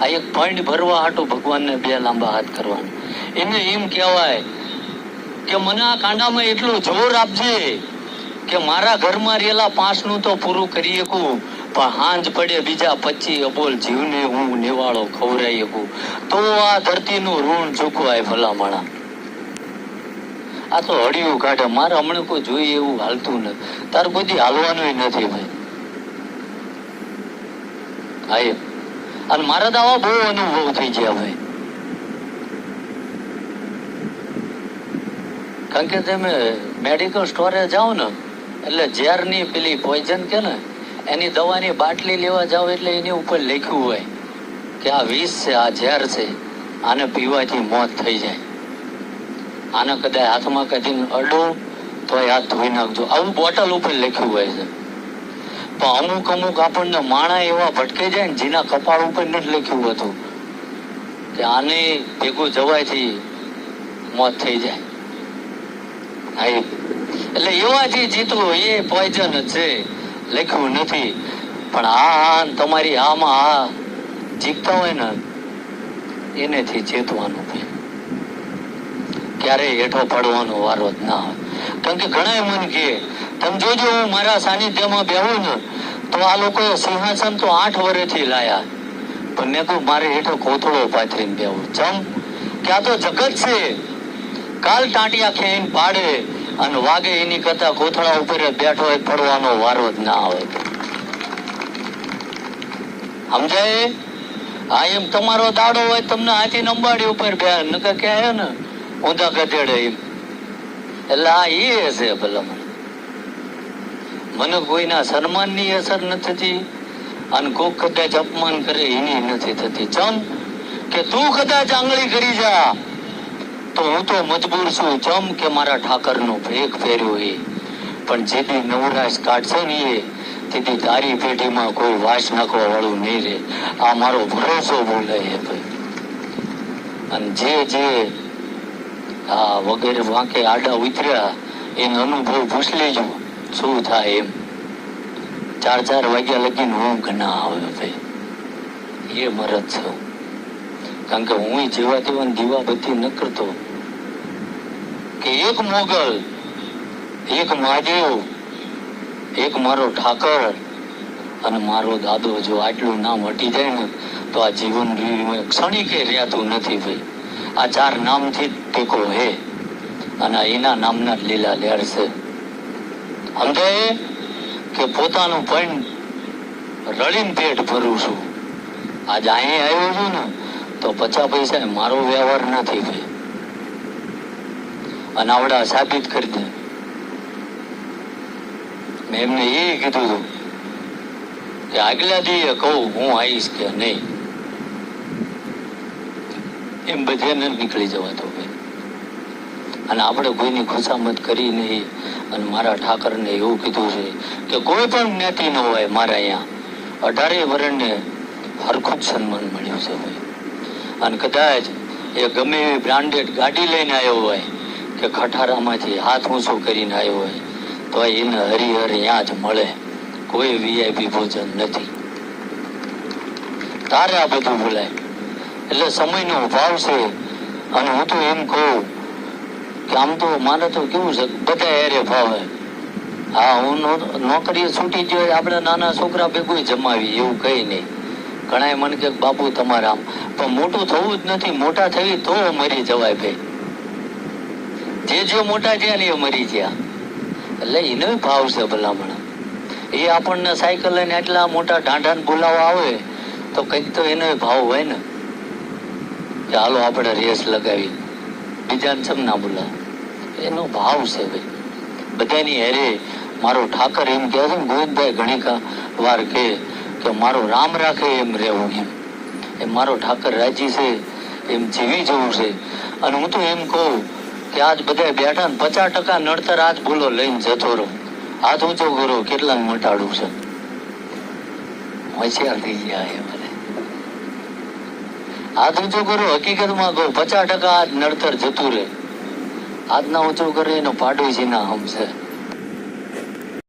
આ એક પંડ ભરવા હાટું ભગવાનને બે લાંબા હાથ કરવાના. એને એમ કહેવાય કે મને આ કાંડામાં એટલું જોર આપજે કે મારા ઘરમાં રહેલા પાંચનું તો પૂરું કરી શકું, પણ હાંજ પડે બીજા પચી અબોલ જીવને હું નિવાળો ખવરાઈ શકું. તો આ ધરતીનું ઋણ ચૂકવાય ભલામણા. આ તો હળિયું કાઢે, મારે હમણાં કોઈ જોઈએ એવું હાલતું નથી તાર કોઈ હાલવાનું નથી ભાઈ. હા અને મારા દાવા બહુ અનુભવ થઈ છે હવે કારણ કે તમે મેડિકલ સ્ટોરે જાઓ ને, એટલે ઝેરની પેલી પોઈઝન કે ને, એની દવાની બાટલી લેવા જાઓ એટલે એની ઉપર લખ્યું હોય કે આ વિષ છે, આ ઝેર છે, આને પીવાથી મોત થઈ જાય. આને કદાચ હાથમાં કદી અડો તો હાથ ધોઈ નાખજો. આવું બોટલ ઉપર લખ્યું હોય છે. પણ અમુક અમુક આપણને માણા એવા ભટકે જાય ને જેના કપાળ ઉપર નથી લખ્યું હતું કે આને ભેગું જવાથી મોત થઈ જાય. એટલે એવા જે જીતવું એ પોઈઝન છે. લખ્યું નથી. પણ આ તમારી આમાં આ જીતતા હોય ને એનેથી જીતવાનું છે ક્યારેય હેઠો પડવાનો વારો જ ના હોય. કારણ કે ઘણા મન કે તમે જોજો, હું મારા સાનિધ્યમાં બેહું ને, તો આ લોકોએ સિંહાસન તો આઠ વર્ષથી લાયા. પણ મેં કહું મારે હેઠો કોથળો પાથરીને બેહું. ચમ કે આ તો જગત છે. કાલ ટાંટિયા ખેઈને પાડે અને વાગે એની કરતા કોથળા ઉપર બેઠો હોય, પડવાનો વારો જ ના આવે. સમજાય? હા, એમ તમારો દાડો હોય તમને હાથી નંબાડી ઉપર બે નકર કે ને, ઊંધા ગધેડે એમ. એટલે આ એ હશે ભલામણ. મને કોઈના સન્માનની અસર નથી થતી અને કોક કદાચ અપમાન કરે એની નથી થતી. ચમ કે તું કદાચ આંગળી કરી જા, તો હું તો મજબૂર છું. ચમ કે મારા ઠાકરનો ભેગ ફેર્યો એ. પણ જેથી નવરાશ કાઢશે ને એ તેથી તારી પેઢીમાં કોઈ વાસ નાખવા વાળું નહીં રહે. આ મારો ભરોસો બોલે હે ભાઈ. અને જે જે આ વગેરે વાંકે આડા ઉતર્યા, એનો અનુભવ પૂછ લેજો શું થાય એમ? ચાર ચાર વાગ્યા લગીને ઊંઘ ના આવ્યો ભાઈ એ મરદ છું. કારણ કે હું જેવા તેવા દીવા બધી ન કરતો. કે એક મોગલ, એક મહાદેવ, એક મારો ઠાકર અને મારો દાદો જો આટલું નામ હટી જાય ને, તો આ જીવન ક્ષણિકે રહેતું નથી ભાઈ. આ ચાર નામથી જ ટેકો હે. અને એના નામના લીલા લેર છે. સમજાય કે પોતાનું પણ રળીને પેટ ભરું છું. આજ અહીં આવ્યો છું ને, તો પચાસ પૈસા મારો વ્યવહાર નથી ભાઈ અનાવડા સાબિત કરી દે. મેં એમને એ કીધું હતું કે આગલા દીએ કહું, હું આવીશ કે નહીં. એમ બધે ન નીકળી જવાતો ભાઈ અને આપણે કોઈની ખુશામત કરી નહીં. અને મારા ઠાકરને એવું કીધું છે કે કોઈ પણ જ્ઞાતિ ન હોય મારા અહીંયા. અઢારે વર્ણને હરખું જ સન્માન મળ્યું છે ભાઈ. અને કદાચ એ ગમે એવી બ્રાન્ડેડ ગાડી લઈને આવ્યો હોય કે ખટારામાંથી હાથ ઊંચો કરીને આવ્યો હોય, તો એને હરિહર ત્યાં જ મળે. કોઈ વીઆઈપી ભોજન નથી. તારે આ બધું બોલાય એટલે સમયનો ભાવ છે. અને હું તો એમ કહું કે આમ તો મારે તો કેવું છે બધા એરે ભાવે. હા, હું નોકરી છૂટી ગયો આપણે નાના છોકરા ભેગું જમાવી એવું કઈ નહીં. ઘણાય મને કે બાપુ તમારે આમ. પણ મોટું થવું જ નથી, મોટા થઈ તો મરી જવાય ભાઈ. જે જે મોટા થયા ને એ મરી ગયા. એટલે એનો ભાવ છે ભલામણ. એ આપણને સાયકલ લઈને એટલા મોટા ઢાંઢાને બોલાવવા આવે, તો કંઈક તો એનો ભાવ હોય ને. કે હાલો, આપણે રેસ લગાવી. બીજાને સમ ના બોલાવે? એનો ભાવ છે ભાઈ. બધાની હેરે મારો ઠાકર એમ કહે છે ગોવિંદભાઈ ઘણી વાર કહે કે મારો રામ રાખે એમ રહેવું એમ. એ મારો ઠાકર રાજી છે, એમ જીવી જવું છે. અને હું તો એમ કહું કે આજ બધા બેઠા ને પચાસ ટકા નડતર આજ ભૂલો લઈને જતો રહો. હાથ ઊંચો કરો, કેટલા મટાડું છે. હોશિયાર થઈ ગયા એ મને હાથ ઊંચો કરો, હકીકતમાં કહું, પચાસ ટકા આજ નડતર જતું રહે. હાથ ઓછો કરે એનો પાડોશી ના હમ છે.